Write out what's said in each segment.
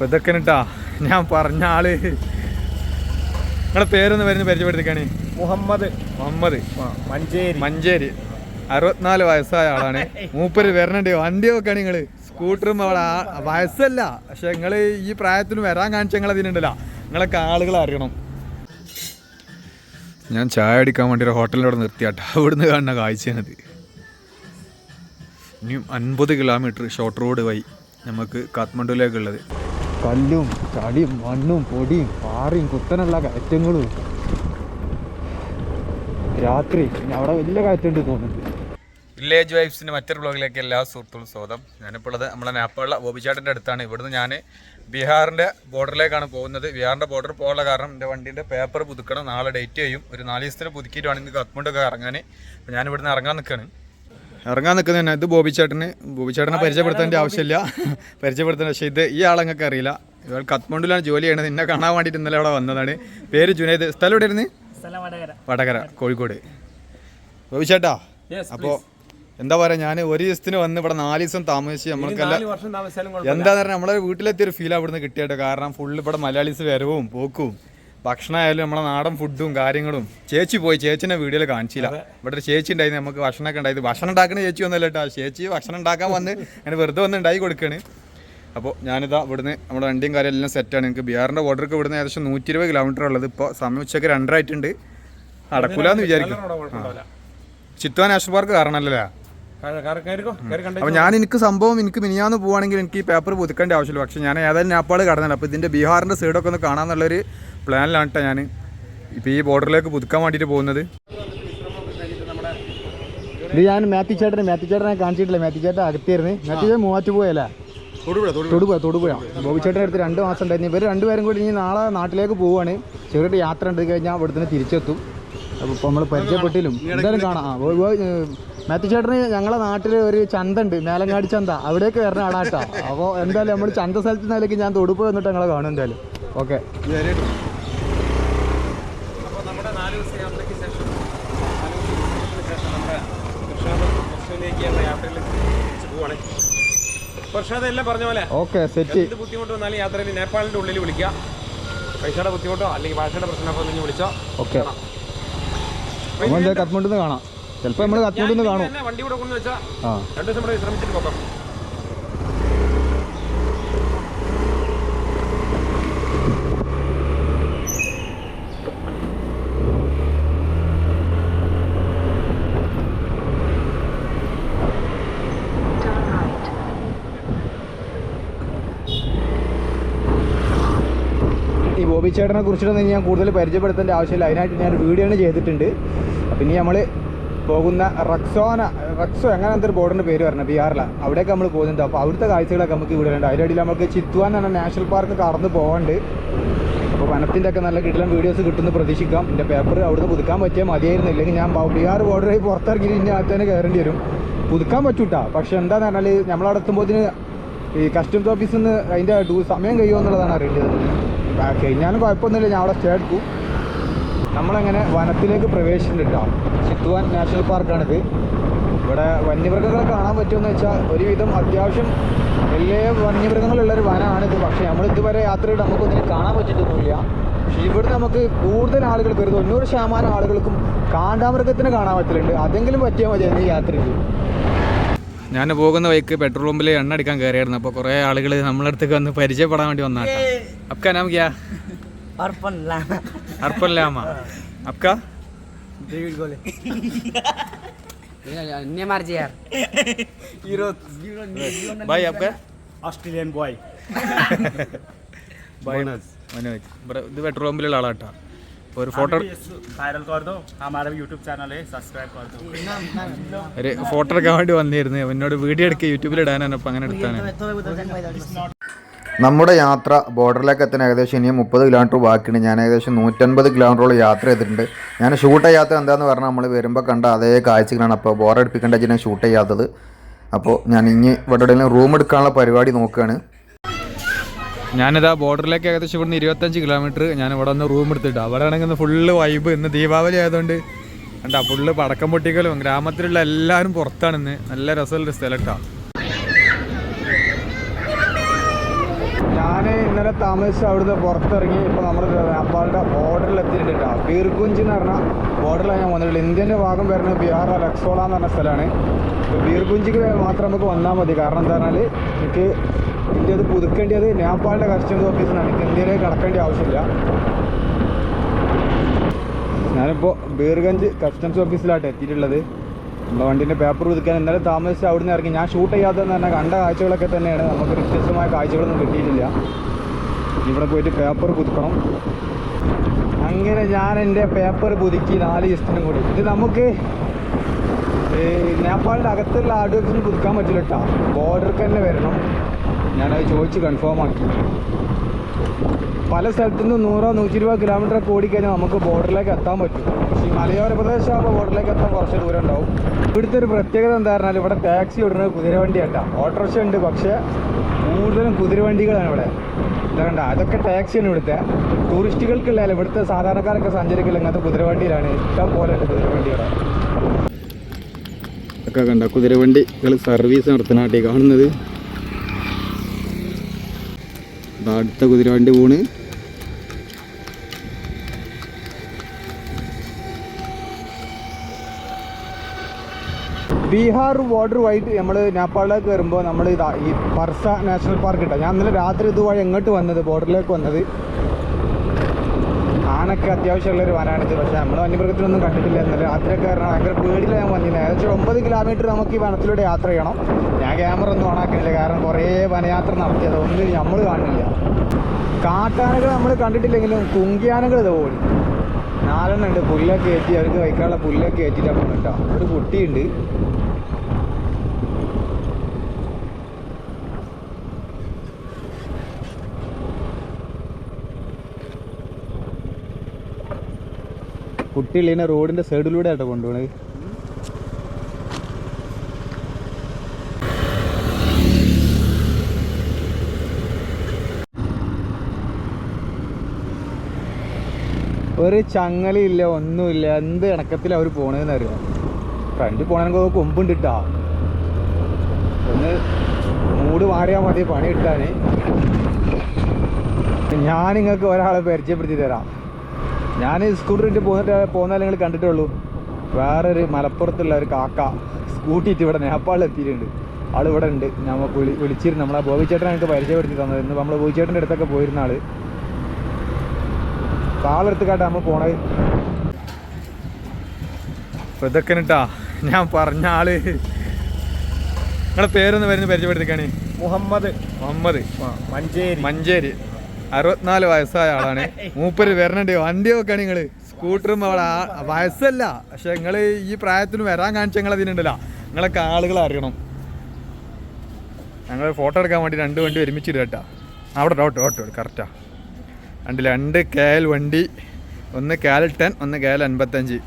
അപ്പൊ ഇതൊക്കെ കേട്ടാ ഞാൻ പറഞ്ഞ ആൾ. നിങ്ങളെ പേരൊന്ന് വരുന്ന പരിചയപ്പെടുത്തിക്കാണ്. മുഹമ്മദ്. മുഹമ്മദ്. മഞ്ചേരി. മഞ്ചേരി. അറുപത്തിനാല് വയസ്സായ ആളാണ്. മൂപ്പര് വരണുണ്ട്. വണ്ടി നോക്കാണ് നിങ്ങൾ സ്കൂട്ടറും അവിടെ വയസ്സല്ല. പക്ഷെ നിങ്ങൾ ഈ പ്രായത്തിന് വരാൻ കാണിച്ച നിങ്ങൾ അതിനുണ്ടല്ലോ നിങ്ങളൊക്കെ ആളുകൾ അറിയണം. ഞാൻ ചായ അടിക്കാൻ വേണ്ടി ഒരു ഹോട്ടലിലൂടെ നിർത്തിയാട്ടോ. അവിടുന്ന് കാണുന്ന കാഴ്ചയാണിത്. ഇനിയും അൻപത് കിലോമീറ്റർ ഷോർട്ട് റോഡ് വഴി നമുക്ക് കാത്മണ്ഡുവിലേക്കുള്ളത് കല്ലും ചടിയും മണ്ണും പൊടിയും പാറയും കുത്തനുള്ള കയറ്റങ്ങളും. രാത്രി അവിടെ വലിയ കയറ്റുണ്ട് തോന്നുന്നുണ്ട്. വില്ലേജ് വൈഫ്സിന്റെ മറ്റൊരു ബ്ലോഗിലേക്ക് എല്ലാ സുഹൃത്തുക്കളും സ്വാഗതം. ഞാനിപ്പോൾ ഉള്ളത് നമ്മളെ നേപ്പാളിലെ ബോബിചാട്ടിന്റെ അടുത്താണ്. ഇവിടുന്ന് ഞാൻ ബീഹാറിന്റെ ബോർഡറിലേക്കാണ് പോകുന്നത്. ബീഹാറിന്റെ ബോർഡർ പോകാനുള്ള കാരണം എന്റെ വണ്ടീന്റെ പേപ്പർ പുതുക്കണം. നാളെ ഡേറ്റ് ചെയ്യും. ഒരു നാല് ദിവസത്തിന് പുതുക്കിയിട്ടാണ് ഇന്ന് കത്മണ്ടൊക്കെ ഇറങ്ങാൻ അപ്പോൾ ഞാൻ ഇവിടുന്ന് ഇറങ്ങാൻ നിൽക്കുകയാണ് ഇറങ്ങാൻ നിൽക്കുന്നത് തന്നെ. ഇത് ബോബിച്ചേട്ടന് ബോബിച്ചേട്ടനെ പരിചയപ്പെടുത്തേണ്ട ആവശ്യമില്ല. പരിചയപ്പെടുത്തേണ്ട പക്ഷേ ഇത് ഈ ആളെങ്ങൾക്ക് അറിയില്ല. ഇവൾ കത്മണ്ഡുലാണ് ജോലി ചെയ്യണത്. എന്നെ കാണാൻ വേണ്ടിയിട്ട് ഇന്നലെ അവിടെ വന്നതാണ്. പേര് ജുനൈദ്. സ്ഥലം എവിടെ ഇരുന്ന് വടകര. വടകര കോഴിക്കോട്. ബോബിച്ചേട്ടാ അപ്പോൾ എന്താ പറയുക ഞാൻ ഒരു ദിവസത്തിന് വന്ന് ഇവിടെ നാല് ദിവസം താമസിച്ച് നമ്മൾക്കെല്ലാം എന്താ പറയുക നമ്മളെ വീട്ടിലെത്തിയൊരു ഫീൽ അവിടുന്ന് കിട്ടിയിട്ട് കാരണം ഫുള്ള് ഇവിടെ മലയാളീസ് വരവും പോക്കും. ഭക്ഷണമായാലും നമ്മളെ നാടൻ ഫുഡും കാര്യങ്ങളും ചേച്ചി പോയി ചേച്ചിനെ വീഡിയോയിൽ കാണിച്ചില്ല. ഇവിടെ ഒരു ചേച്ചി ഉണ്ടായിരുന്നു നമുക്ക് ഭക്ഷണമൊക്കെ ഉണ്ടായത് ഭക്ഷണം ഉണ്ടാക്കുന്ന ചേച്ചി ഒന്നല്ല കേട്ടോ. ചേച്ചി ഭക്ഷണം ഉണ്ടാക്കാൻ വന്ന് അങ്ങനെ വെറുതെ വന്ന് ഉണ്ടാക്കി കൊടുക്കുകയാണ് അപ്പോൾ ഞാനിതാ ഇവിടുന്ന് നമ്മുടെ വണ്ടിയും കാര്യം എല്ലാം സെറ്റാണ് എനിക്ക് ബിഹാറിന്റെ ബോർഡർക്ക് ഇവിടുന്ന് ഏകദേശം നൂറ്റി ഇരുപത് കിലോമീറ്റർ ഉള്ളത്. ഇപ്പോൾ സമയം ഉച്ചയ്ക്ക് രണ്ടര ആയിട്ടുണ്ട്. അടക്കൂലെന്ന് വിചാരിക്കും ചിത്വാ നാഷണൽ പാർക്ക് കാരണമല്ലേ അപ്പോൾ ഞാൻ എനിക്ക് സംഭവം എനിക്ക് മിനിയാന്ന് പോവാണെങ്കിൽ എനിക്ക് ഈ പേപ്പർ പുതുക്കേണ്ട ആവശ്യമില്ല. പക്ഷേ ഞാൻ ഏതായാലും നേപ്പാൾ കടന്നില്ല അപ്പോൾ ഇതിന്റെ ബീഹാറിന്റെ സൈഡൊക്കെ ഒന്ന് കാണാമെന്നുള്ളൊരു പ്ലാനിലാണ് കേട്ടോ ഞാൻ ഇപ്പോൾ ഈ ബോർഡറിലേക്ക് പുതുക്കാൻ വേണ്ടിട്ട് പോകുന്നത്. ഇത് ഞാൻ മാത്യു ചേട്ടനെ മാത്യു ചേട്ടനെ കാണിച്ചിട്ടില്ല? മാത്യു ചേട്ടൻ അകത്തിരുന്ന് മാത്യു ചേട്ടൻ മൂവാറ്റ് പോയല്ലേ? തൊടുപുഴ തൊടുപുഴ. ബോബി ചേട്ടന്റെ അടുത്ത് രണ്ട് മാസം ഉണ്ടായിരുന്നു. ഇവർ രണ്ടുപേരും കൂടി ഇനി നാളെ നാട്ടിലേക്ക് പോവുകയാണ് ചെറിയൊരു യാത്ര ഉണ്ട്. കഴിഞ്ഞാൽ ഇവിടുന്ന് തിരിച്ചെത്തും. അപ്പോൾ നമ്മൾ പരിചയപ്പെട്ടിലും. എന്തായാലും കാണാം. മാത്യു ചേട്ടന് ഞങ്ങളെ നാട്ടിൽ ഒരു ചന്ത ഉണ്ട് മേലങ്ങാടി ചന്ത. അവിടേക്ക് വരണ ആളാട്ടോ. അപ്പോൾ എന്തായാലും നമ്മൾ ചന്ത സ്ഥലത്ത് നിന്നാലേക്ക് ഞാൻ തൊടുപ്പ് വന്നിട്ട് ഞങ്ങളെ കാണും എന്തായാലും. ഓക്കെ. എല്ലാം പറഞ്ഞ പോലെ ഓക്കെ സെറ്റ്. ബുദ്ധിമുട്ട് വന്നാലും യാത്രയിൽ നേപ്പാളിന്റെ ഉള്ളിൽ വിളിക്കുക. പൈസയുടെ ബുദ്ധിമുട്ടോ അല്ലെങ്കിൽ ഭാഷയുടെ പ്രശ്നമൊക്കെ വിളിച്ചോ. ഓക്കെ. കത്മണ്ഡിൽ കാണാം. ചിലപ്പോൾ നമ്മൾ കത്തിയോണ്ട് കാണും. വണ്ടി കൂടെ കൊണ്ടു വെച്ചാൽ രണ്ടു ദിവസം ശ്രമിച്ചിട്ട് വിശ്രമിച്ചിട്ട് പോകാം. ഈ ബോബി ചേട്ടനെ കുറിച്ചിട്ടൊന്നും ഞാൻ കൂടുതൽ പരിചയപ്പെടുത്തേണ്ട ആവശ്യമില്ല. അതിനായിട്ട് ഞാൻ വീഡിയോ ആണ് ചെയ്തിട്ടുണ്ട്. അപ്പം ഇനി നമ്മൾ പോകുന്ന റക്സോന റക്സോ അങ്ങനെ എന്തൊരു ബോർഡിന്റെ പേര് പറഞ്ഞത്? ബീഹാറിലാണ് അവിടേക്ക് നമ്മൾ പോകുന്നുണ്ട്. അപ്പോൾ അവിടുത്തെ കാഴ്ചകളൊക്കെ നമുക്ക് ഇവിടെ ഉണ്ട്. അതിന്റെ ഇടയിൽ നമുക്ക് ചിത്വാൻ എന്ന് പറഞ്ഞ നാഷണൽ പാർക്ക് കടന്ന് പോകാണ്ട് അപ്പോൾ വനത്തിന്റെ ഒക്കെ നല്ല കിട്ടലും വീഡിയോസ് കിട്ടുമെന്ന് പ്രതീക്ഷിക്കാം. എന്റെ പേപ്പർ അവിടുന്ന് പുതുക്കാൻ പറ്റിയാൽ മതിയായിരുന്നു. ഇല്ലെങ്കിൽ ഞാൻ ബിഹാർ ബോർഡറിൽ പുറത്തിറങ്ങി ഇനി അകത്തേനെ കയറേണ്ടി വരും. പുതുക്കാൻ പറ്റൂട്ടാ. പക്ഷെ എന്താന്ന് പറഞ്ഞാൽ നമ്മളവിടെ എത്തുമ്പോഴത്തിന് ഈ കസ്റ്റംസ് ഓഫീസിൽ നിന്ന് അതിന്റെ സമയം കഴിയുമോ എന്നുള്ളതാണ് അറിയേണ്ടത്. കഴിഞ്ഞാലും കുഴപ്പമൊന്നുമില്ല. ഞാൻ അവിടെ സ്റ്റേ എടുക്കും. നമ്മളങ്ങനെ വനത്തിലേക്ക് പ്രവേശിച്ചിട്ടുണ്ട് ചിത്തുവാൻ നാഷണൽ പാർക്കാണിത്. ഇവിടെ വന്യമൃഗങ്ങളെ കാണാൻ പറ്റുമെന്ന് വെച്ചാൽ ഒരുവിധം അത്യാവശ്യം വലിയ വന്യമൃഗങ്ങളുള്ളൊരു വനമാണിത്. പക്ഷേ നമ്മൾ ഇതുവരെ യാത്രയിൽ നമുക്കൊന്നിനും കാണാൻ പറ്റിയിട്ടൊന്നുമില്ല. പക്ഷേ ഇവിടെ നമുക്ക് കൂടുതൽ ആളുകൾക്ക് ഒരു തൊണ്ണൂറ് ശതമാനം ആളുകൾക്കും കാണ്ടാമൃഗത്തിന് കാണാൻ പറ്റലുണ്ട്. അതെങ്കിലും പറ്റിയാൽ മതി ഈ യാത്രയ്ക്ക്. ഞാൻ പോകുന്ന വഴിക്ക് പെട്രോൾ പമ്പിൽ എണ്ണ അടിക്കാൻ കയറിയായിരുന്നു അപ്പോൾ കുറേ ആളുകൾ നമ്മളടുത്തേക്ക് വന്ന് പരിചയപ്പെടാൻ വേണ്ടി വന്നാട്ടോ അപ്പം നാം ക്യാ अर्पण लामा अर्पण लामा आपका डेविड गोले नेमार जी यार भाई आपका ഓസ്ട്രേലിയൻ ബോയ് भाई മനോജ് ഇവിടെ ഇത് പെട്രോൾ പമ്പിലുള്ള ആളാട്ടാ അപ്പോൾ ഒരു ഫോട്ടോ वायरल कर दो हमारा भी यूट्यूब चैनल है सब्सक्राइब कर दो ഒരു ഫോട്ടോ എടുക്കാൻ വേണ്ടി വന്നിരുന്നു എന്നോട് വീഡിയോ എടുക്കുക യൂട്യൂബിൽ ഇടാനാണ് അപ്പോൾ അങ്ങനെ എടുത്താണ് നമ്മുടെ യാത്ര ബോർഡറിലേക്ക് എത്താൻ ഏകദേശം ഇനിയും മുപ്പത് കിലോമീറ്റർ ബാക്കിയുണ്ട്. ഞാൻ ഏകദേശം നൂറ്റൻപത് കിലോമീറ്ററോളം യാത്ര ചെയ്തിട്ടുണ്ട്. ഞാൻ ഷൂട്ട് ചെയ്യാത്ത എന്താണെന്ന് പറഞ്ഞാൽ നമ്മൾ വരുമ്പോൾ കണ്ട അതേ കാഴ്ചകളാണ്. അപ്പോൾ ബോറടിപ്പിക്കേണ്ട ഞാൻ ഷൂട്ട് ചെയ്യാത്തത്. അപ്പോൾ ഞാൻ ഇനി ഇവിടെ റൂം എടുക്കാനുള്ള പരിപാടി നോക്കുകയാണ് ഞാനിതാ ബോർഡറിലേക്ക് ഏകദേശം ഇവിടുന്ന് ഇരുപത്തഞ്ച് കിലോമീറ്റർ ഞാൻ ഇവിടെ ഒന്ന് റൂം എടുത്തിട്ട്. അവിടെ ആണെങ്കിൽ ഫുള്ള് വൈബ് ഇന്ന് ദീപാവലി ആയതുകൊണ്ട് കണ്ടാ ഫുള്ള് പടക്കം പൊട്ടിക്കലും ഗ്രാമത്തിലുള്ള എല്ലാവരും പുറത്താണ് ഇന്ന് നല്ല രസമുള്ളൊരു സ്ഥലം കേട്ടോ ഇന്നലെ താമസിച്ച് അവിടുന്ന് പുറത്തിറങ്ങി ഇപ്പോൾ നമ്മൾ നേപ്പാളിന്റെ ബോർഡറിൽ എത്തിയിട്ടുണ്ട് കേട്ടോ ബീർഗുഞ്ച് എന്ന് പറഞ്ഞ ബോർഡറിലാണ് ഞാൻ വന്നിട്ടുള്ളത്. ഇന്ത്യന്റെ ഭാഗം വരുന്നത് ബിഹാർ ലക്സോള എന്ന് പറഞ്ഞ സ്ഥലമാണ്. ബീർഗുഞ്ചിക്ക് മാത്രം നമുക്ക് വന്നാൽ മതി. കാരണം എന്താ പറഞ്ഞാൽ എനിക്ക് ഇന്ത്യ അത് പുതുക്കേണ്ടത് നേപ്പാളിന്റെ കസ്റ്റംസ് ഓഫീസിനാണ് എനിക്ക് ഇന്ത്യയിലേക്ക് കടക്കേണ്ട ആവശ്യമില്ല. ഞാനിപ്പോൾ ബീർഗഞ്ച് കസ്റ്റംസ് ഓഫീസിലായിട്ട് എത്തിയിട്ടുള്ളത്. നമ്മുടെ വണ്ടീന്റെ പേപ്പർ പുതുക്കാൻ ഇന്നലെ താമസിച്ച് അവിടുന്ന് ഇറങ്ങി. ഞാൻ ഷൂട്ട് ചെയ്യാത്തതെന്ന് പറഞ്ഞാൽ കണ്ട കാഴ്ചകളൊക്കെ തന്നെയാണ്. നമുക്ക് വ്യത്യസ്തമായ കാഴ്ചകളൊന്നും കിട്ടിയിട്ടില്ല. ഇവിടെ പോയിട്ട് പേപ്പർ പുതുക്കണം. അങ്ങനെ ഞാൻ എന്റെ പേപ്പർ പുതുക്കി നാല് ദിവസത്തിനും കൂടി. ഇത് നമുക്ക് നേപ്പാളിന്റെ അകത്തുള്ള ആഡ്വക്സിന് പുതുക്കാൻ പറ്റില്ല കേട്ടോ ബോർഡർക്ക് തന്നെ വരണം. ഞാനത് ചോദിച്ച് കൺഫേം ആക്കി. പല സ്ഥലത്തു നിന്ന് നൂറോ നൂറ്റി ഇരുപത് കിലോമീറ്റർ ഓടിക്കഴിഞ്ഞാൽ നമുക്ക് ബോർഡറിലേക്ക് എത്താൻ പറ്റും. പക്ഷേ ഈ മലയോര പ്രദേശമാകുമ്പോൾ ബോർഡറിലേക്ക് എത്താൻ കുറച്ച് ദൂരം ഉണ്ടാവും. ഇവിടുത്തെ ഒരു പ്രത്യേകത എന്താ പറഞ്ഞാൽ ഇവിടെ ടാക്സി ഓടുന്നത് കുതിരവണ്ടിയല്ല ഓട്ടോറിക്ഷ ഉണ്ട് പക്ഷേ കൂടുതലും കുതിരവണ്ടികളാണ് ഇവിടെ. ഇതാകണ്ട അതൊക്കെ ടാക്സിയാണ് ഇവിടുത്തെ. ടൂറിസ്റ്റുകൾക്കുള്ള ഇവിടുത്തെ സാധാരണക്കാരൊക്കെ സഞ്ചരിക്കില്ല ഇങ്ങനത്തെ കുതിരവണ്ടിയിലാണ്. ഇഷ്ടം പോലെ ഉണ്ട് കുതിരവണ്ടിയുടെ ഒക്കെ കണ്ട കുതിരവണ്ടികൾ സർവീസ് നടത്തുന്നാട്ടി കാണുന്നത്. അടുത്ത കുതിരവണ്ടി പോണ്. ബീഹാർ ബോർഡർ വൈറ്റ് നമ്മൾ നേപ്പാളിലേക്ക് വരുമ്പോൾ നമ്മൾ ഇതാ ഈ പർസ നാഷണൽ പാർക്ക് ഇട്ടാ. ഞാൻ ഇന്നലെ രാത്രി ഇതുവഴി എങ്ങോട്ട് വന്നത്? ബോർഡറിലേക്ക് വന്നത്. ആനൊക്കെ അത്യാവശ്യമുള്ളൊരു വനാണിത് പക്ഷേ നമ്മൾ വന്യമൃഗത്തിനൊന്നും കണ്ടിട്ടില്ല ഇന്നലെ. രാത്രിയൊക്കെ കാരണം ഭയങ്കര പേടിയിലാണ് ഞാൻ വന്നിരുന്നത് ഏകദേശം ഒമ്പത് കിലോമീറ്റർ നമുക്ക് ഈ വനത്തിലൂടെ യാത്ര ചെയ്യണം. ഞാൻ ക്യാമറ ഒന്നും ഓണാക്കുന്നില്ല കാരണം കുറേ വനയാത്ര നടത്തിയത്. ഒന്നും നമ്മൾ കാണില്ല കാട്ടാനകൾ നമ്മൾ കണ്ടിട്ടില്ലെങ്കിലും കുങ്കിയാനകൾ ഇത് ഓടി. നാലെണ്ണം ഉണ്ട്. പുല്ലൊക്കെ ഏറ്റി അവർക്ക് വൈക്കാനുള്ള പുല്ലൊക്കെ ഏറ്റിട്ടാണ് കേട്ടോ. ഒരു കുട്ടിയുണ്ട്. കുട്ടികളിനെ റോഡിന്റെ സൈഡിലൂടെ ആട്ടോ കൊണ്ടുപോണത്. ഒരു ചങ്ങലില്ല ഒന്നുമില്ല. എന്ത് ഇണക്കത്തിൽ അവർ പോണതെന്ന് അറിയാം? ഫ്രണ്ട് പോണെങ്കിൽ കൊമ്പുണ്ട് ഇട്ടാ ഒന്ന് മൂട് മാറിയാൽ മതി പണി കിട്ടാൻ ഞാൻ നിങ്ങൾക്ക് ഒരാളെ പരിചയപ്പെടുത്തി തരാം. ഞാൻ സ്കൂട്ടറിട്ട് പോന്നിട്ട് പോകുന്നാലും നിങ്ങൾ കണ്ടിട്ടുള്ളൂ വേറൊരു മലപ്പുറത്തുള്ള ഒരു കാക്ക സ്കൂട്ടിയിട്ട് ഇവിടെ നേപ്പാളിൽ എത്തിയിട്ടുണ്ട്. ആൾ ഇവിടെ ഉണ്ട്. നമ്മൾ വിളി വിളിച്ചിരുന്നു. നമ്മളെ ബോബിച്ചേട്ടനെ എനിക്ക് പരിചയപ്പെടുത്തി തന്നത്. ഇന്ന് നമ്മൾ ബോബിച്ചേട്ടന്റെ അടുത്തൊക്കെ പോയിരുന്ന ആൾ. കാളെടുത്ത് കാട്ടാ നമ്മൾ പോണത് അപ്പോൾ ഇതൊക്കെ കേട്ടാ ഞാൻ പറഞ്ഞ ആൾ. നിങ്ങളെ പേരൊന്ന് വരുന്ന പരിചയപ്പെടുത്തിക്കാണ്. മുഹമ്മദ്. മുഹമ്മദ്. മഞ്ചേരി. മഞ്ചേരി. അറുപത്തിനാല് വയസ്സായ ആളാണ്. മൂപ്പര് വരണുണ്ട്. വണ്ടി നോക്കാണ് നിങ്ങൾ സ്കൂട്ടറും അവിടെ വയസ്സല്ല. പക്ഷെ നിങ്ങൾ ഈ പ്രായത്തിന് വരാൻ കാണിച്ച നിങ്ങൾ അതിനുണ്ടല്ല നിങ്ങളൊക്കെ ആളുകൾ അറിയണം. ഞങ്ങൾ ഫോട്ടോ എടുക്കാൻ വേണ്ടി രണ്ട് വണ്ടി ഒരുമിച്ച് കേട്ടാ. അവിടെ ഓട്ടോ ഓട്ടോ കറക്റ്റാ രണ്ട് രണ്ട് കെ എൽ വണ്ടി. ഒന്ന് കേൽ ടെൻ ഒന്ന് കെ എൽ അൻപത്തഞ്ച്.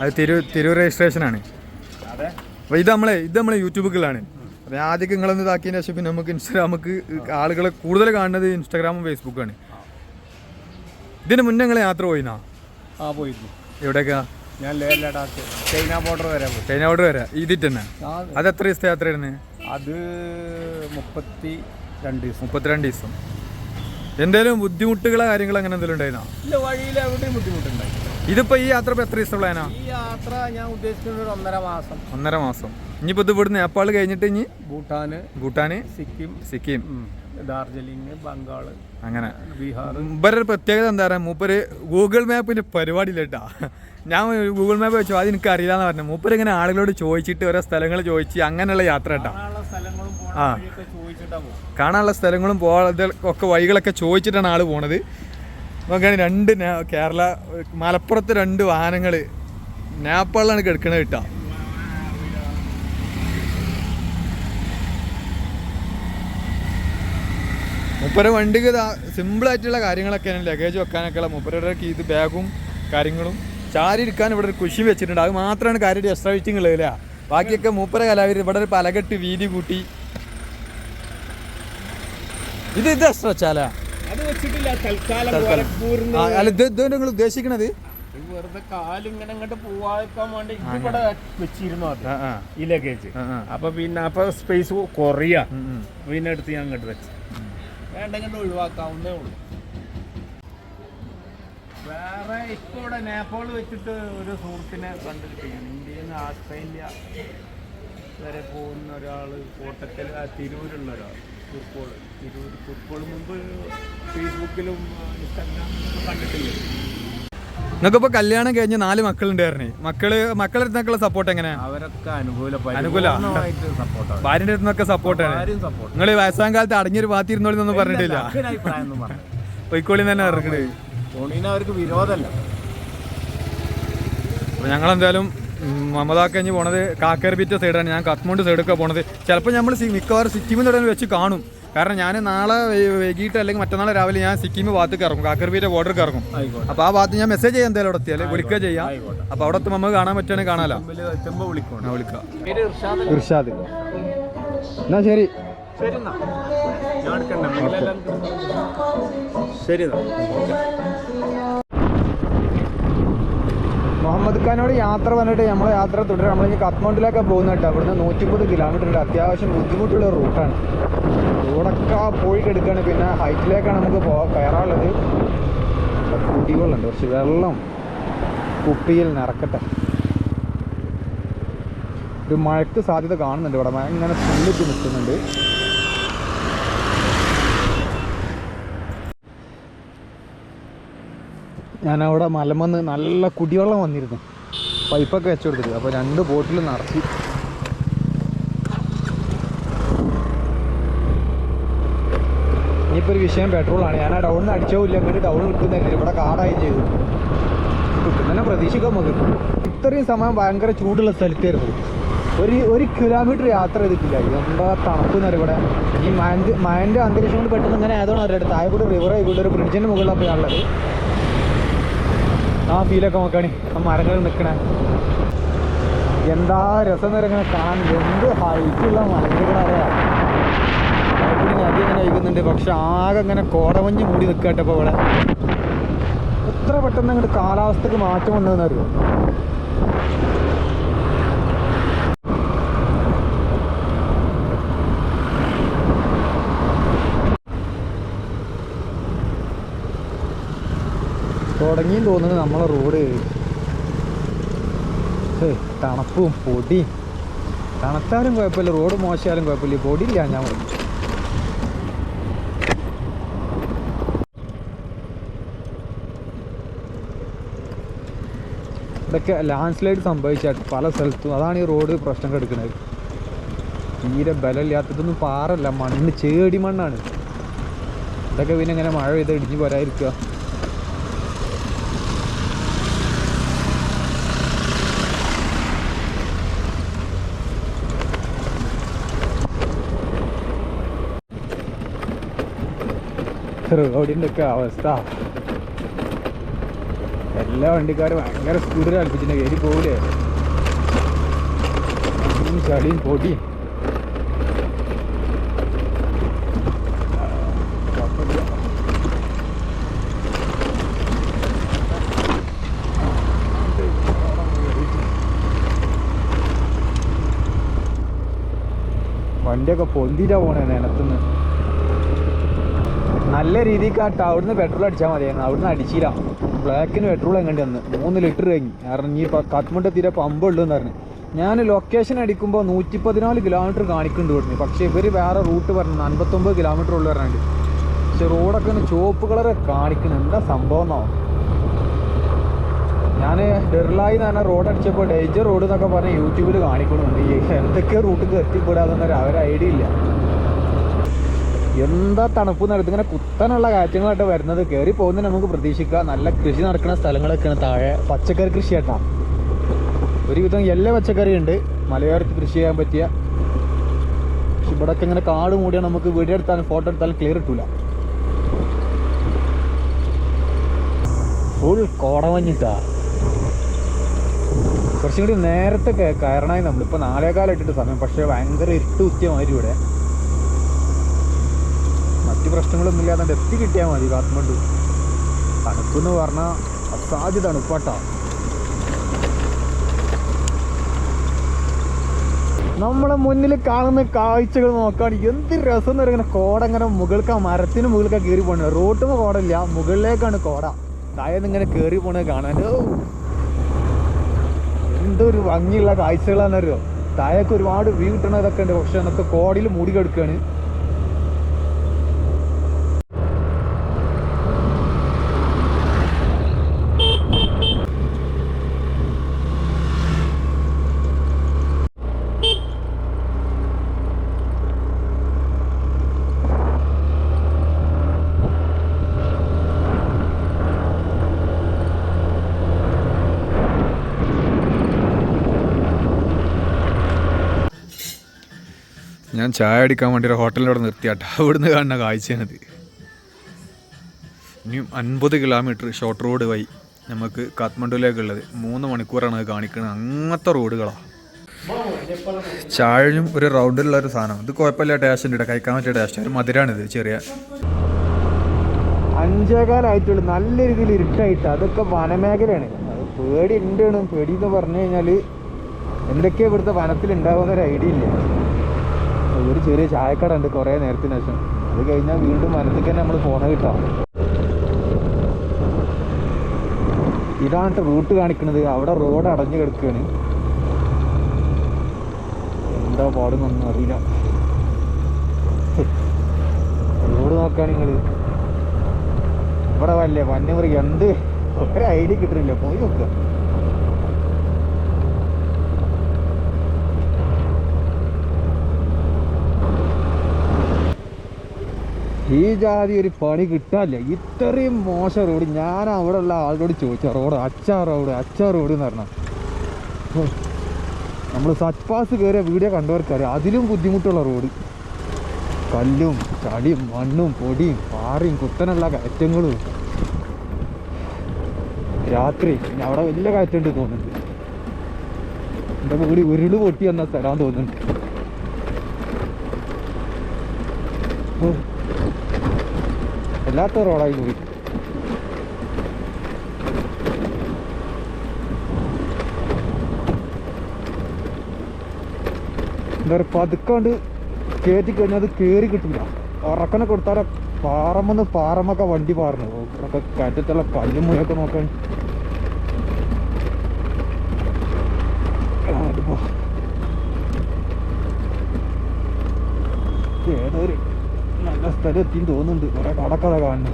അത് തിരു തിരു രജിസ്ട്രേഷനാണ് അതെ. അപ്പോൾ ഇത് നമ്മളെ ഇത് നമ്മളെ യൂട്യൂബിലാണ് ഞാൻ ആദ്യമൊക്കെ നിങ്ങളൊന്ന് ഇതാക്കിയതിന് ശേഷം പിന്നെ നമുക്ക് ഇൻസ്റ്റാഗ്രാമക്ക് ആളുകളെ കൂടുതൽ കാണുന്നത് ഇൻസ്റ്റാഗ്രാമും ഫേസ്ബുക്കാണ് ഇതിന് മുന്നേ നിങ്ങൾ യാത്ര പോയിനാ? ആ പോയിരുന്നു. എവിടെയൊക്കെയാ ഞാൻ ചൈന ബോർഡർ വരെ പോയി. ചൈന ബോർഡർ വരെ? ഇതിട്ട് തന്നെ? അത് എത്ര ദിവസത്തെ യാത്രയായിരുന്നു അത് മുപ്പത്തി രണ്ട് ദിവസം. മുപ്പത്തിരണ്ട് ദിവസം. എന്തെങ്കിലും ബുദ്ധിമുട്ടുകളോ കാര്യങ്ങളോ അങ്ങനെ എന്തെങ്കിലും ഉണ്ടായിരുന്നോ? ഇല്ല വഴിയിൽ എവിടെയും ബുദ്ധിമുട്ടുണ്ടായി ഇതിപ്പോൾ ഈ യാത്ര എത്ര ദിവസം പ്ലാനാ ഈ യാത്ര ഞാൻ ഉദ്ദേശിക്കുന്നത് ഒരു ഒന്നര മാസം. ഒന്നര മാസം. ഇനിയിപ്പോ ഇത് ഇവിടുന്ന് നേപ്പാൾ കഴിഞ്ഞിട്ട് ഇനി ഭൂട്ടാന് ഭൂട്ടാന് സിക്കിം സിക്കിം. ദാർജിലിംഗ് ഡാർജിലിംഗ് ബംഗാൾ അങ്ങനെ. ബീഹാർ ഇവരുടെ പ്രത്യേകത എന്താ പറയുക മൂപ്പര് ഗൂഗിൾ മാപ്പിന്റെ പരിപാടിയില്ല കേട്ടാ. ഞാൻ ഗൂഗിൾ മാപ്പ് വെച്ചു അത് എനിക്ക് അറിയില്ലാന്ന് പറഞ്ഞു മൂപ്പര് ഇങ്ങനെ ആളുകളോട് ചോദിച്ചിട്ട് ഓരോ സ്ഥലങ്ങൾ ചോദിച്ച് അങ്ങനെയുള്ള യാത്ര കേട്ടാ. കാണാനുള്ള സ്ഥലങ്ങളും പോകാനുള്ള ആ. കാണാനുള്ള സ്ഥലങ്ങളും പോകാതെ ഒക്കെ വഴികളൊക്കെ ചോദിച്ചിട്ടാണ് ആൾ പോണത്. നോക്കുകയാണെങ്കിൽ രണ്ട് കേരള മലപ്പുറത്ത് രണ്ട് വാഹനങ്ങൾ നേപ്പാളിലാണ് കിടക്കണത് കിട്ടാം. മുപ്പര വണ്ടിക്ക് സിമ്പിൾ ആയിട്ടുള്ള കാര്യങ്ങളൊക്കെയാണ് ലഗേജ് വെക്കാനൊക്കെയുള്ള മുപ്പരുടെ ഇത് ബാഗും കാര്യങ്ങളും. ചാരി ഇരിക്കാൻ ഇവിടെ ഒരു കുശി വെച്ചിട്ടുണ്ട്. അത് മാത്രമാണ് കാര്യമായിട്ട് എക്സ്ട്രാ വെച്ചിങ് ഉള്ളതില്ല ബാക്കിയൊക്കെ മൂപ്പര കലാവിര് ഇവിടെ ഒരു പലകെട്ട് വീതി കൂട്ടി. ഇത് ഇത് എക്സ്ട്രാ വെച്ചാലാ? തൽക്കാലം അല്ല ഇത് ഇത് നിങ്ങൾ ഉദ്ദേശിക്കണത്? വെറുതെ കാലിങ്ങനെ അങ്ങോട്ട് പോവാക്കാൻ വേണ്ടി ഇവിടെ വെച്ചിരുന്നു അത്. ഈ ലഗേജ്. അപ്പൊ പിന്നെ അപ്പൊ സ്പേസ് കുറയ. പിന്നെ എടുത്ത് ഞാൻ അങ്ങോട്ട് വെച്ചു. വേണ്ടെങ്കിൽ ഒഴിവാക്കാവുന്നേ ഉള്ളൂ. വേറെ ഇപ്പൊ ഇവിടെ നേപ്പാൾ വെച്ചിട്ട് ഒരു സുഹൃത്തിനെ കണ്ടിരിക്കുകയാണ് ഇന്ത്യയിൽ നിന്ന് ആസ്ട്രേലിയ വരെ പോകുന്ന ഒരാൾ കോട്ടക്കൽ തിരൂരുള്ള ഒരാൾ ഫുട്ബോൾ തിരൂർ ഫുട്ബോൾ മുമ്പ് ഫേസ്ബുക്കിലും ഇൻസ്റ്റാഗ്രാമിലും കണ്ടിട്ടില്ലേ. നിങ്ങൾക്കിപ്പോ കല്യാണം കഴിഞ്ഞ് നാല് മക്കളുണ്ടായിരുന്നേ. മക്കൾ മക്കളുടെ അടുത്തൊക്കെയുള്ള സപ്പോർട്ട് എങ്ങനെയാ അവരൊക്കെ അനുകൂല ഭാര്യന്റെ അടുത്തൊക്കെ സപ്പോർട്ടാണ് സപ്പോർട്ട് നിങ്ങൾ വയസ്സാം കാലത്ത് അടങ്ങിയൊരു ഭാഗത്തിരുന്നോളൊന്നും പറഞ്ഞിട്ടില്ല. പൊയ്ക്കോളിന്ന് പൊയ്ക്കോളി തന്നെ ഇറങ്ങണേ അവർക്ക് വിരോധമല്ല. അപ്പോൾ മമതാ മമതാക്കഞ്ഞ് പോണത് കാക്കേർബിറ്റ സൈഡാണ് ഞാൻ കത്മോണ്ട് സൈഡൊക്കെ പോണത്. ചിലപ്പോൾ നമ്മൾ മിക്കവാറും സിക്കിമിൽ തുടങ്ങി വെച്ച് കാണും. കാരണം ഞാൻ നാളെ വൈകിട്ട് അല്ലെങ്കിൽ മറ്റന്നാൾ രാവിലെ ഞാൻ സിക്കിം ഭാഗത്തേക്ക് ഇറങ്ങും കാക്കർവീരെ ബോർഡർ ഇറങ്ങും അപ്പൊ അപ്പോൾ ആ ഭാഗത്ത് ഞാൻ മെസ്സേജ് ചെയ്യാം എന്തായാലും അവിടെ എത്തിയാൽ വിളിക്കുക ചെയ്യാം. അപ്പൊ അപ്പോൾ അവിടെ നമ്മൾ നമുക്ക് കാണാൻ പറ്റുകയാണെങ്കിൽ കാണാലോ. വിളിക്കാം ഇർഷാദ് ഇർഷാദ്. എന്നാ ശരി. ശരി ശരി എന്നാ മുഹമ്മദ് ഖാനോട് യാത്ര പറഞ്ഞിട്ട് നമ്മൾ യാത്ര തുടരും നമ്മൾ ഇനി കത്മണ്ഡിലൊക്കെ പോകുന്ന കേട്ടോ. അവിടുന്ന് നൂറ്റിപ്പത് കിലോമീറ്റർ ഉണ്ട്. അത്യാവശ്യം ബുദ്ധിമുട്ടുള്ള റൂട്ടാണ് റോഡൊക്കെ പോയി കിടക്കുകയാണ് പിന്നെ ഹൈറ്റിലേക്കാണ് നമുക്ക് പോ കയറാനുള്ളത്. കുടിവെള്ളമുണ്ട്. കുറച്ച് വെള്ളം കുപ്പിയിൽ നിറക്കട്ടെ. ഒരു മഴയ്ക്ക് സാധ്യത കാണുന്നുണ്ട് ഇവിടെ. ഇങ്ങനെ തുള്ളിട്ട് നിൽക്കുന്നുണ്ട്. ഞാൻ അവിടെ മലമന്ന് നല്ല കുടിവെള്ളം വന്നിരുന്നു. പൈപ്പൊക്കെ വെച്ചു കൊടുത്തിട്ട് അപ്പോൾ രണ്ട് ബോട്ടിൽ നിറച്ച് ഇനിയിപ്പോൾ ഒരു വിഷയം പെട്രോളാണ്. ഞാൻ ആ ഡൗണിൽ അടിച്ചോല്ല ഇങ്ങോട്ട് ഡൗൺ നിൽക്കുന്നില്ല ഇവിടെ കാടായും ചെയ്തു. കിട്ടുന്ന പ്രതീക്ഷിക്കാൻ നമുക്ക് ഇത്രയും സമയം ഭയങ്കര ചൂടുള്ള സ്ഥലത്തായിരുന്നു. ഒരു ഒരു കിലോമീറ്റർ യാത്ര ചെയ്തിട്ടില്ല. എന്താ തണുപ്പെന്നറിയ ഇവിടെ? ഈ മയന്റെ മയന്റെ അന്തരീക്ഷം കൊണ്ട് പെട്ടെന്ന് ഇങ്ങനെ ആയതുകൊണ്ട് അറിയാം താഴെ കൂടെ റിവർ കൂടെ. ഒരു ബ്രിഡ്ജിന്റെ മുകളിലാണ് ഇപ്പോൾ ഉള്ളത്. ആ ഫീലൊക്കെ നോക്കണി. ആ മരങ്ങൾ നിൽക്കണേ എന്താ രസം നിറങ്ങനെ കാണാൻ എന്ത് ഹൈറ്റുള്ള മലകളറിയാം കൂടി നദി ഇങ്ങനെ ഒഴുകുന്നുണ്ട്. പക്ഷെ ആകെ ഇങ്ങനെ കോടമഞ്ഞ് മൂടി നിൽക്കട്ടെ ഇപ്പോൾ ഇവിടെ. എത്ര പെട്ടെന്ന് അങ്ങോട്ട് കാലാവസ്ഥക്ക് മാറ്റം വന്നതെന്ന് തുടങ്ങിയും തോന്നുന്നു നമ്മളെ റോഡ് തണുപ്പും പൊടി. തണുത്താലും കുഴപ്പമില്ല റോഡ് മോശമായാലും കുഴപ്പമില്ല. പൊടി പൊടിയില്ല ഞാൻ പറഞ്ഞു ഇതൊക്കെ ലാൻഡ് സ്ലൈഡ് സംഭവിച്ചായിട്ട് പല സ്ഥലത്തും. അതാണ് ഈ റോഡ് പ്രശ്നം എടുക്കുന്നത്. തീരെ ബലമില്ലാത്തതൊന്നും പാറല്ല മണ്ണ് ചേടി മണ്ണാണ്. ഇതൊക്കെ പിന്നെ ഇങ്ങനെ മഴ പെയ്ത് ഇടിഞ്ഞ് പോരായിരിക്കുക റോഡിന്റെ ഒക്കെ അവസ്ഥ. എല്ലാ വണ്ടിക്കാരും ഭയങ്കര സ്പീഡിൽ കളിപ്പിച്ചിട്ട് കയറി പോകൂലേ മണ്ണും ചളിയും പൊടിയും. വണ്ടിയൊക്കെ പൊന്തിട്ടാ പോണേ നിലത്തുനിന്ന്. നല്ല രീതിക്ക് ആ അവിടുന്ന് പെട്രോൾ അടിച്ചാൽ മതിയായിരുന്നു. അവിടുന്ന് അടിച്ചില്ല. ബ്ലാക്കിന് പെട്രോൾ എങ്ങോട്ട് വന്ന്. മൂന്ന് ലിറ്റർ കഴിഞ്ഞു കാരണം ഈ കാത്മണ്ഡ് തീരെ പമ്പുള്ളൂ എന്ന് പറഞ്ഞു. ഞാൻ ലൊക്കേഷൻ അടിക്കുമ്പോൾ നൂറ്റി പതിനാല് കിലോമീറ്റർ കാണിക്കുന്നുണ്ട് ഇവിടുന്ന്. പക്ഷേ ഇവർ വേറെ റൂട്ട് പറഞ്ഞു അൻപത്തൊമ്പത് കിലോമീറ്റർ ഉള്ളു പറഞ്ഞിട്ട്. പക്ഷെ റോഡൊക്കെ ഒന്ന് ചുവപ്പ് കളർ കാണിക്കണം. എന്താ സംഭവം എന്നാവും ഞാൻ ഡെർലായി എന്ന് പറഞ്ഞാൽ റോഡ് അടിച്ചപ്പോൾ ഡേഞ്ചർ റോഡ് എന്നൊക്കെ പറഞ്ഞ് യൂട്യൂബിൽ കാണിക്കണമെന്ന് എന്തൊക്കെ റൂട്ടിൽ എത്തിപ്പെടാതെന്നൊരു അവരുടെ ഐഡിയ ഇല്ല. എന്താ തണുപ്പ് നടത്ത് ഇങ്ങനെ കുത്തനുള്ള കാറ്റങ്ങളായിട്ട് വരുന്നത് കയറി പോകുന്നതിന് നമുക്ക് പ്രതീക്ഷിക്കാം. നല്ല കൃഷി നടക്കുന്ന സ്ഥലങ്ങളൊക്കെയാണ് താഴെ. പച്ചക്കറി കൃഷി കേട്ടാ ഒരുവിധം എല്ലാ പച്ചക്കറിയുണ്ട്. മലയോരത്ത് കൃഷി ചെയ്യാൻ പറ്റിയ. പക്ഷെ ഇവിടെയൊക്കെ ഇങ്ങനെ കാട് മൂടിയാൽ നമുക്ക് വീഡിയോ എടുത്താലും ഫോട്ടോ എടുത്താലും ക്ലിയർ കിട്ടൂല. ഫുൾ കോടമഞ്ഞിട്ടാ. കുറച്ചും കൂടി നേരത്തെ കയ- കയറണമായി നമ്മളിപ്പോൾ നാലേകാലം ഇട്ടിട്ട് സമയം. പക്ഷെ ഭയങ്കര ഇരുട്ട് കുത്തിയമാതിരി ഇവിടെ. മറ്റു പ്രശ്നങ്ങളൊന്നും ഇല്ലാതെ എത്തി കിട്ടിയാൽ മതി കാത്മണ്ഡു തണുപ്പെന്ന് പറഞ്ഞാൽ അസാധ്യ തണുപ്പാട്ടാ. നമ്മളെ മുന്നിൽ കാണുന്ന കാഴ്ചകൾ നോക്കാണ്. എന്ത് രസം എന്ന് പറയുന്നത്. കോട ഇങ്ങനെ മുകൾക്ക് മരത്തിന് മുകളിലേക്ക് കയറി പോകണത് റോട്ടും കോടല്ല മുകളിലേക്കാണ് കോട. താഴെ ഇങ്ങനെ കയറി പോണത് കാണാൻ. എന്തൊരു ഭംഗിയുള്ള കാഴ്ചകളാണെന്നറിയോ? താഴേക്ക് ഒരുപാട് വ്യൂ കിട്ടണതൊക്കെ ഉണ്ട്. പക്ഷെ അതൊക്കെ കോടയിൽ മൂടി കിടക്കുകയാണ് ചായ അടിക്കാൻ വേണ്ടി ഒരു ഹോട്ടലിലൂടെ നിർത്തിയാട്ടോ. അവിടുന്ന് കാണുന്ന കാഴ്ചയാണിത്. ഇനിയും അൻപത് കിലോമീറ്റർ ഷോർട്ട് റോഡ് വഴി നമുക്ക് കാത്മണ്ഡുവിലേക്കുള്ളത് മൂന്ന് മണിക്കൂറാണ് അത് കാണിക്കുന്നത് അങ്ങനത്തെ റോഡുകളാണ് ചായയും ഒരു റൗണ്ടിലുള്ള ഒരു സാധനം. ഇത് കുഴപ്പമില്ല ടേസ്റ്റ് ഉണ്ട് കഴിക്കാൻ പറ്റിയ ടേസ്റ്റ് ഒരു ചെറിയ. അഞ്ചേകാലായിട്ടുള്ളൂ. നല്ല രീതിയിൽ ഇരുട്ടായിട്ട്. അതൊക്കെ വനമേഖലയാണ്. പേടി ഉണ്ട് പേടി എന്ന് പറഞ്ഞു കഴിഞ്ഞാൽ എന്തൊക്കെയാ ഇവിടുത്തെ വനത്തിൽ ഉണ്ടാകുന്ന ഒരു ഐഡിയ ഇല്ല. ഒരു ചെറിയ ചായക്കട ഉണ്ട് കുറേ നേരത്തിന് ശേഷം. അത് കഴിഞ്ഞാൽ വീണ്ടും വനത്തേക്ക് തന്നെ നമ്മൾ പോണ കിട്ടാം ഇതാണ് റൂട്ട് കാണിക്കുന്നത് അവിടെ റോഡ് അടഞ്ഞു കിടക്കുകയാണ് എന്താ പാടുന്നൊന്നും അറിയില്ല. റോഡ് നോക്കാൻ നിങ്ങൾ ഇവിടെ വല്ലേ വന്യമൃഗം? എന്ത്? ഒരു ഐഡിയ കിട്ടുന്നില്ല പോയി നോക്കുക ഈ ജാതി ഒരു പണി കിട്ടാനില്ല. ഇത്രയും മോശം റോഡ്. ഞാൻ അവിടെ ഉള്ള ആളോട് ചോദിച്ച റോഡ് അച്ചാ റോഡ് അച്ചാ റോഡ് എന്ന് പറഞ്ഞാൽ നമ്മൾ സച്ച് പാസ് കയറിയ വീഡിയോ കണ്ടവർക്കറിയാം. അതിലും ബുദ്ധിമുട്ടുള്ള റോഡ്. കല്ലും ചളിയും മണ്ണും പൊടിയും പാറയും കുത്തനുള്ള കയറ്റങ്ങളും. രാത്രി പിന്നെ അവിടെ വലിയ കയറ്റുണ്ട് തോന്നുന്നുണ്ട്. എന്റെ വീട് ഉരുൾ പൊട്ടി എന്ന തരാൻ തോന്നുന്നുണ്ട്. വല്ലാത്ത റോഡായി പോയി. എന്താ പറയുക പതുക്കാണ്ട് കയറ്റി കഴിഞ്ഞാൽ അത് കയറി കിട്ടില്ല ഉറക്കനെ കൊടുത്താൽ പാറമെന്ന് പാറമൊക്കെ വണ്ടി പാറണു. ഒക്കെ കയറ്റത്തുള്ള കല്ലും മുഴൊക്കെ നോക്കാൻ. ഏതൊരു നല്ല സ്ഥലം എത്തി തോന്നുന്നുണ്ട്. കുറെ കടക്കഥ കാണുന്നു.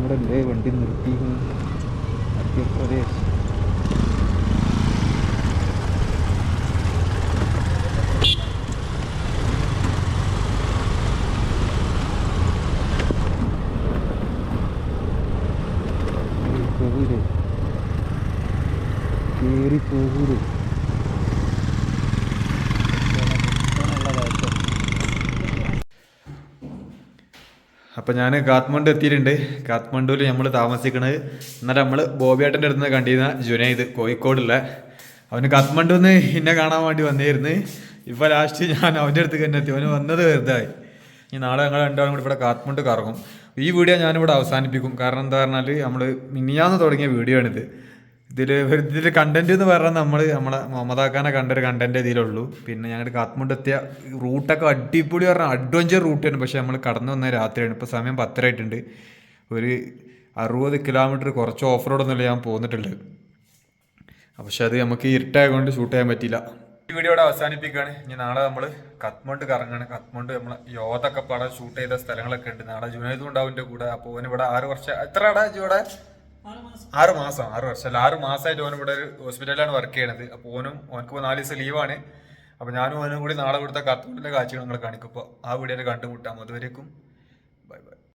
ഇവിടെ അല്ലേ വണ്ടി നിർത്തി. മധ്യപ്രദേശ്. പോകൂലേ കേറി പോകൂലേ അപ്പം ഞാൻ കാത്മണ്ഡു എത്തിയിട്ടുണ്ട്. കാത്മണ്ഡുവിൽ നമ്മൾ താമസിക്കുന്നത് എന്നാൽ നമ്മൾ ബോബിയേട്ടന്റെ അടുത്ത് നിന്ന് കണ്ടിരുന്ന ജുനൈദ് കോഴിക്കോടുള്ള. അവന് കാത്മണ്ഡുന്ന് എന്നെ കാണാൻ വേണ്ടി വന്നിരുന്നു. ഇപ്പോൾ ലാസ്റ്റ് ഞാൻ അവന്റെ അടുത്ത് തന്നെ എത്തി. അവന് വന്നത് വെറുതായി. ഈ നാളെ ഞങ്ങൾ രണ്ടാളും കൂടി ഇവിടെ കാത്മണ്ഡു കറങ്ങും. ഈ വീഡിയോ ഞാനിവിടെ അവസാനിപ്പിക്കും. കാരണം എന്താ പറഞ്ഞാൽ നമ്മൾ മിനിയാന്ന് തുടങ്ങിയ വീഡിയോ ആണിത് ഇതിൽ ഇതിൽ കണ്ടന്റ് എന്ന് പറഞ്ഞാൽ നമ്മൾ നമ്മളെ മമതാക്കാനെ കണ്ട ഒരു കണ്ടന്റ് ഇതിലുള്ളൂ. പിന്നെ ഞങ്ങൾ കാത്മണ്ഡ് എത്തിയ റൂട്ടൊക്കെ അടിപൊളി പറഞ്ഞാൽ അഡ്വഞ്ചർ റൂട്ടാണ് പക്ഷേ നമ്മൾ കടന്നു വന്ന രാത്രിയാണ്. ഇപ്പോൾ സമയം പത്തരായിട്ടുണ്ട് ഒരു അറുപത് കിലോമീറ്റർ കുറച്ച് ഓഫ് റോഡൊന്നുമില്ല ഞാൻ പോന്നിട്ടുണ്ട്. പക്ഷെ അത് നമുക്ക് ഇരുട്ടായതുകൊണ്ട് ഷൂട്ട് ചെയ്യാൻ പറ്റിയില്ല. ഈ വീഡിയോ ഇവിടെ അവസാനിപ്പിക്കുകയാണ്. ഇനി നാളെ നമ്മൾ കത്മണ്ട് കറങ്ങാണ്. കത്മണ്ട് നമ്മൾ യോതൊക്കെ പാടെ ഷൂട്ട് ചെയ്ത സ്ഥലങ്ങളൊക്കെ ഉണ്ട്. നാളെ ജുനൈദും ഉണ്ടാവും എന്റെ കൂടെ. അപ്പോൾ ഓന് ഇവിടെ ആറ് വർഷം എത്ര ഇവിടെ ആറ് മാസം ആറ് വർഷം. അല്ല ആറ് മാസമായിട്ട് ഓൻ ഇവിടെ ഒരു ഹോസ്പിറ്റലിലാണ് വർക്ക് ചെയ്യണത്. അപ്പോൾ ഓനും ഓനക്ക് ഇപ്പോൾ നാല് ദിവസം ലീവാണ് അപ്പോൾ ഞാനും ഓനും കൂടി നാളെ ഇവിടുത്തെ കത്തുകൊണ്ടിന്റെ കാഴ്ചകൾ നിങ്ങൾ കാണിക്കും. അപ്പോൾ ആ വീഡിയോയിൽ കണ്ടുമുട്ടാം. അതുവരേക്കും